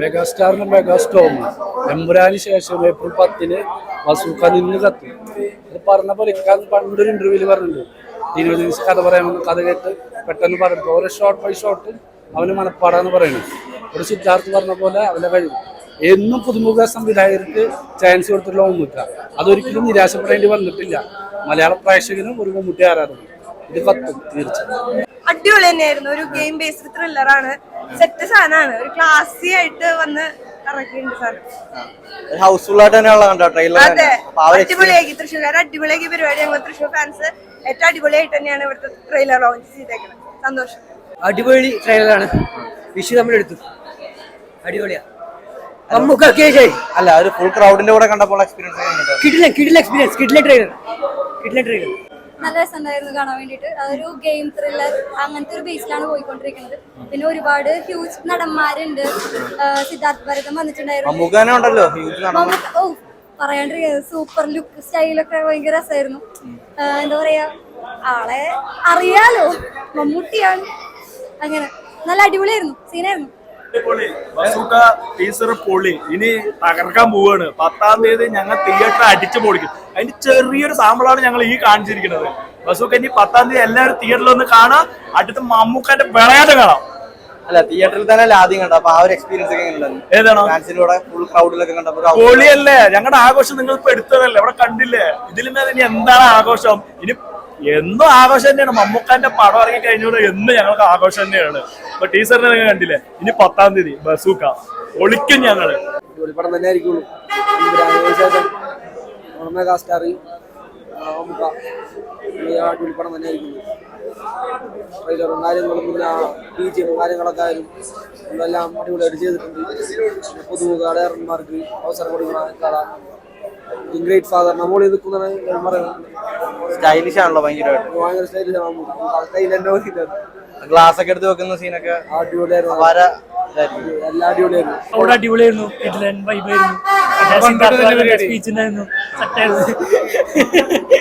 മെഗാസ്റ്റാറിന് മെഗാസ്റ്റോം എമ്പുരാന് ശേഷം ഏപ്രിൽ പത്തിന് വസൂഖാൻ ഇന്ന് കത്തി. അത് പറഞ്ഞ പോലെ ഇക്കാന്ന് പണ്ടൊരു ഇന്റർവ്യൂവിൽ പറഞ്ഞിട്ടുണ്ട്. ഇരുപത് ദിവസം കഥ പറയാമെന്ന് കഥ കേട്ട് പെട്ടെന്ന് പറഞ്ഞു ഓരോ ഷോർട്ട് ബൈ ഷോട്ട് അവന് മനപ്പാടാന്ന് പറയുന്നത്. ഒരു സിദ്ധാർത്ഥ് പറഞ്ഞ പോലെ അവരുടെ കഴിവ്. എന്നും പുതുമുഖ സംവിധായകർക്ക് ചാൻസ് കൊടുത്തിട്ടുള്ള മമ്മൂക്ക. അതൊരിക്കലും നിരാശപ്പെടേണ്ടി വന്നിട്ടില്ല. മലയാള പ്രേക്ഷകനും ഒരു മമ്മൂട്ടി ആരാധന ഇത് പത്തും തീർച്ചയായും. അടിപൊളി തന്നെയായിരുന്നു ഒരു ഗെയിം ബേസ്ഡ് ത്രില്ലറാണ് സെറ്റ് സാധനമാണ്. ഒരു ക്ലാസ്സി ആയിട്ട് വന്ന് ഹൗസ്ഫുൾ ആയിട്ട് തന്നെയുള്ള കണ്ടോ? ട്രെയിലർ അടിപൊളിയാക്കി. തൃശ്ശൂർക്കാർ അടിപൊളിയാക്കി പരിപാടി. ഞങ്ങൾ തൃശ്ശൂർ ഫാൻസ് ഏറ്റവും അടിപൊളിയായിട്ട് തന്നെയാണ് ഇവിടുത്തെ ട്രെയിലർ ലോഞ്ച് ചെയ്തേക്കുന്നത് സന്തോഷം. അടിപൊളി ട്രെയിലറാണ് വിഷു നമ്മളെടുത്തു അടിപൊളിയാ. നമുക്കൊക്കെ അല്ല ഒരു ഫുൾ ക്രൗഡിന്റെ കൂടെ കണ്ടപ്പോൾ എക്സ്പീരിയൻസ് എങ്ങനെയുണ്ട് കിടില കിടില എക്സ്പീരിയൻസ് കിടില ട്രെയിലർ കിടില ട്രെയിലർ നല്ല രസമുണ്ടായിരുന്നു കാണാൻ വേണ്ടിയിട്ട്. അതൊരു ഗെയിം ത്രില്ലർ അങ്ങനത്തെ ഒരു ബേസിലാണ് പോയിക്കൊണ്ടിരിക്കുന്നത്. പിന്നെ ഒരുപാട് ഹ്യൂജ് നടന്മാരുണ്ട്. സിദ്ധാർത്ഥ് ഭരതം വന്നിട്ടുണ്ടായിരുന്നു. മമ്മൂക്കാനെ ഉണ്ടല്ലോ ഹ്യൂജ് നടൻ മമ്മൂക്ക- ഓ പറയാണ്ടിരിക്കുന്നത് സൂപ്പർ ലുക്ക് സ്റ്റൈലൊക്കെ ഭയങ്കര രസമായിരുന്നു. എന്താ പറയാ ആളെ അറിയാലോ. മമ്മൂട്ടിയാണ്. അങ്ങനെ നല്ല അടിപൊളിയായിരുന്നു. സീനായിരുന്നു ബസൂക്ക ടീച്ചർ പൊളി. ഇനി തകർക്കാൻ പോവാണ്. പത്താം തീയതി ഞങ്ങൾ തിയേറ്റർ അടിച്ചു പൊളിക്കും. അതിന് ചെറിയൊരു സാമ്പിളാണ് ഞങ്ങൾ ഈ കാണിച്ചിരിക്കുന്നത്. ബസൂക്ക ഇനി പത്താം തീയതി എല്ലാവരും തിയേറ്ററിൽ ഒന്ന് കാണാം. അടുത്ത മമ്മൂക്കാന്റെ വിളയാട്ട് കാണാം. അല്ല തിയേറ്ററിൽ തന്നെ ആദ്യം കണ്ടോ അപ്പൊ ആ ഒരു എക്സ്പീരിയൻസ് ഒക്കെ എങ്ങനെയുണ്ടായിരുന്നു ഫാൻസിലൂടെ ഫുൾ ക്രൗഡിലൊക്കെ കണ്ടപ്പോൾ പൊളിയല്ലേ? ഞങ്ങളുടെ ആഘോഷം നിങ്ങൾ ഇപ്പൊ എടുത്തതല്ലേ? ഇവിടെ കണ്ടില്ലേ? ഇതിലും ഇനി എന്താണ് ആഘോഷം? ഇനി എന്നും ആഘോഷം തന്നെയാണ്. മമ്മൂക്കാന്റെ പടം ഇറങ്ങി കഴിഞ്ഞോട് എന്നും ഞങ്ങൾക്ക് ആഘോഷം തന്നെയാണ്. ഇപ്പൊ ടീച്ചറിനെ കണ്ടില്ലേ? ഇനി പത്താം തീയതി ബസൂക്ക. ഒളിക്കും ഞങ്ങൾ. പടം തന്നെ ആയിരിക്കുള്ളൂ. അടിപൊളി പടം ചെയ്തിട്ടുണ്ട്. പുതുമുഖ ഡയറന്മാർക്ക് അവസരം കൊടുക്കുന്ന കഥ. ഗ്രേറ്റ് ഫാദർ നമ്മൾ നിൽക്കുന്ന സ്റ്റൈലിഷ് ആണല്ലോ ഭയങ്കരമായിട്ട് ഭയങ്കര നോക്കിയിട്ട് ഗ്ലാസ് ഒക്കെ എടുത്ത് വെക്കുന്ന സീനൊക്കെ അടിപൊളിയായിരുന്നു. വര ഇതായിരുന്നു എല്ലാം അടിപൊളിയായിരുന്നു. അവിടെ അടിപൊളിയായിരുന്നു. വൈബായിരുന്നു സ്പീച്ച് ഉണ്ടായിരുന്നു.